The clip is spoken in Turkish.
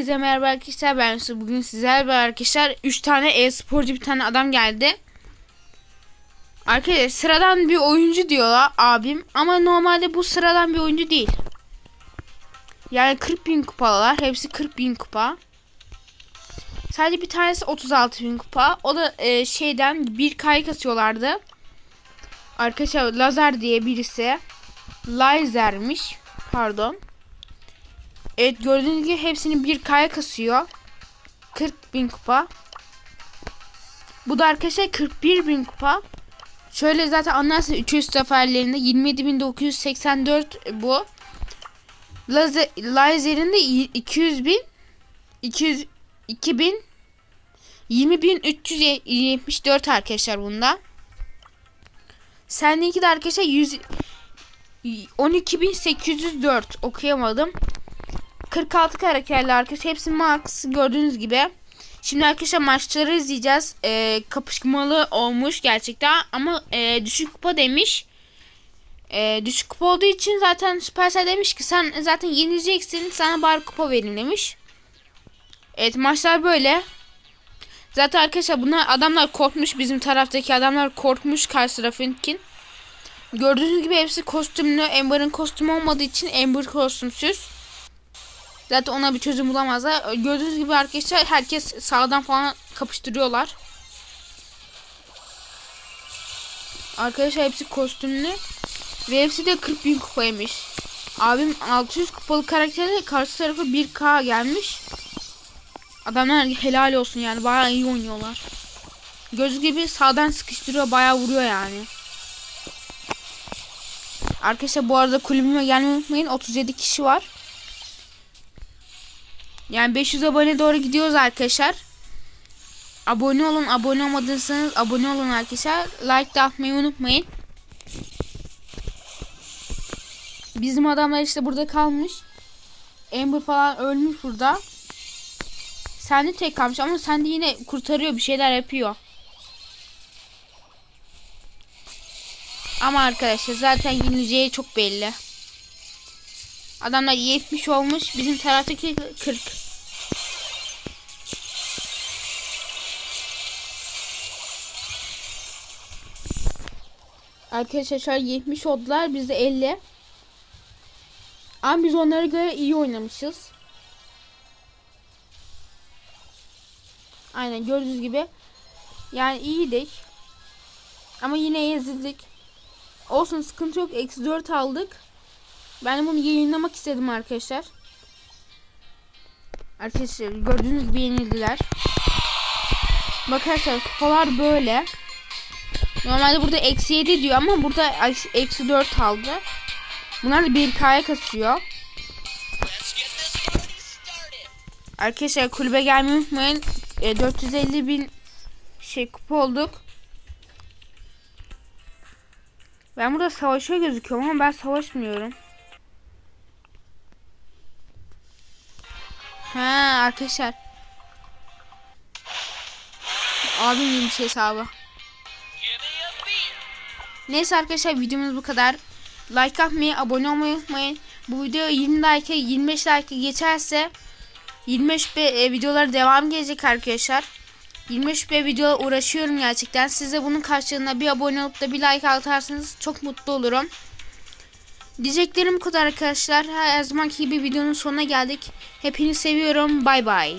Herkese merhaba arkadaşlar ben Yusuf. Bugün sizlerle arkadaşlar 3 tane e-sporcu bir tane adam geldi. Arkadaşlar sıradan bir oyuncu diyorlar abim ama normalde bu sıradan bir oyuncu değil. Yani 40 bin kupalar hepsi 40 bin kupa. Sadece bir tanesi 36 bin kupa. O da e, şeyden bir kay kasıyorlardı. Arkadaşlar Lazer diye birisi. Lazer'miş. Pardon. Evet gördüğünüz gibi hepsini bir kaya kasıyor. 40 bin kupa. Bu da arkadaşlar 41 bin kupa. Şöyle zaten anlarsın 300 seferlerinde 27.984 bu. Lazer, Lazer'in de 200 bin 200 2000 20.374 arkadaşlar bunda. Sendeki de arkadaşlar 100 12.804 okuyamadım. 46 karakterli arkadaşlar. Hepsi max gördüğünüz gibi. Şimdi arkadaşlar maçları izleyeceğiz. Ee, kapışmalı olmuş gerçekten. Ama e, düşük kupa demiş. E, düşük kupa olduğu için zaten Supercell demiş ki sen zaten yeneceksin. Sana bari kupa verin demiş. Evet maçlar böyle. Zaten arkadaşlar bunlar adamlar korkmuş. Bizim taraftaki adamlar korkmuş karşı tarafınkin. Gördüğünüz gibi hepsi kostümlü. Amber'ın kostümü olmadığı için Amber kostümsüz. Zaten ona bir çözüm bulamazlar. Gördüğünüz gibi arkadaşlar herkes sağdan falan kapıştırıyorlar. Arkadaşlar hepsi kostümlü. Ve hepsi de 40 bin kupaymış. Abim 600 kupalı karakterle karşı tarafa 1k gelmiş. Adamlar helal olsun yani bayağı iyi oynuyorlar. Göz gibi sağdan sıkıştırıyor bayağı vuruyor yani. Arkadaşlar bu arada kulübüme gelmeyi unutmayın 37 kişi var. Yani 500 abone doğru gidiyoruz arkadaşlar. Abone olun. Abone olmadıysanız abone olun arkadaşlar. Like de atmayı unutmayın. Bizim adamlar işte burada kalmış. Amber falan ölmüş burada. Sen de tek kalmış ama sen de yine kurtarıyor bir şeyler yapıyor. Ama arkadaşlar zaten yenileceği çok belli. Adamlar 70 olmuş. Bizim taraftaki 40. Arkadaşlar şu an 70 oldular. Biz de 50. Ama biz onlara göre iyi oynamışız. Aynen gördüğünüz gibi. Yani iyiydik. Ama yine ezildik. Olsun sıkıntı yok. Eksi 4 aldık. Ben bunu yayınlamak istedim arkadaşlar. Arkadaşlar gördüğünüz gibi yenildiler. Bakarsanız kupalar böyle. Normalde burada eksi 7 diyor ama burada eksi 4 aldı. Bunlar da 1K'ya kasıyor. Arkadaşlar kulübe gelmeyi unutmayın. E, 450 bin şey kupa olduk. Ben burada savaşıyor gözüküyorum ama ben savaşmıyorum. Ha arkadaşlar. Abim gibi şey hesabı. Neyse arkadaşlar videomuz bu kadar. Like atmayı, abone olmayı unutmayın. Bu video 20 like, 25 like geçerse 25 b e, devam gelecek arkadaşlar. 25 b video uğraşıyorum gerçekten. Siz de bunun karşılığında bir abone olup da bir like atarsanız çok mutlu olurum. Diyeceklerim bu kadar arkadaşlar. Her zamanki gibi videonun sonuna geldik. Hepinizi seviyorum. Bay bay.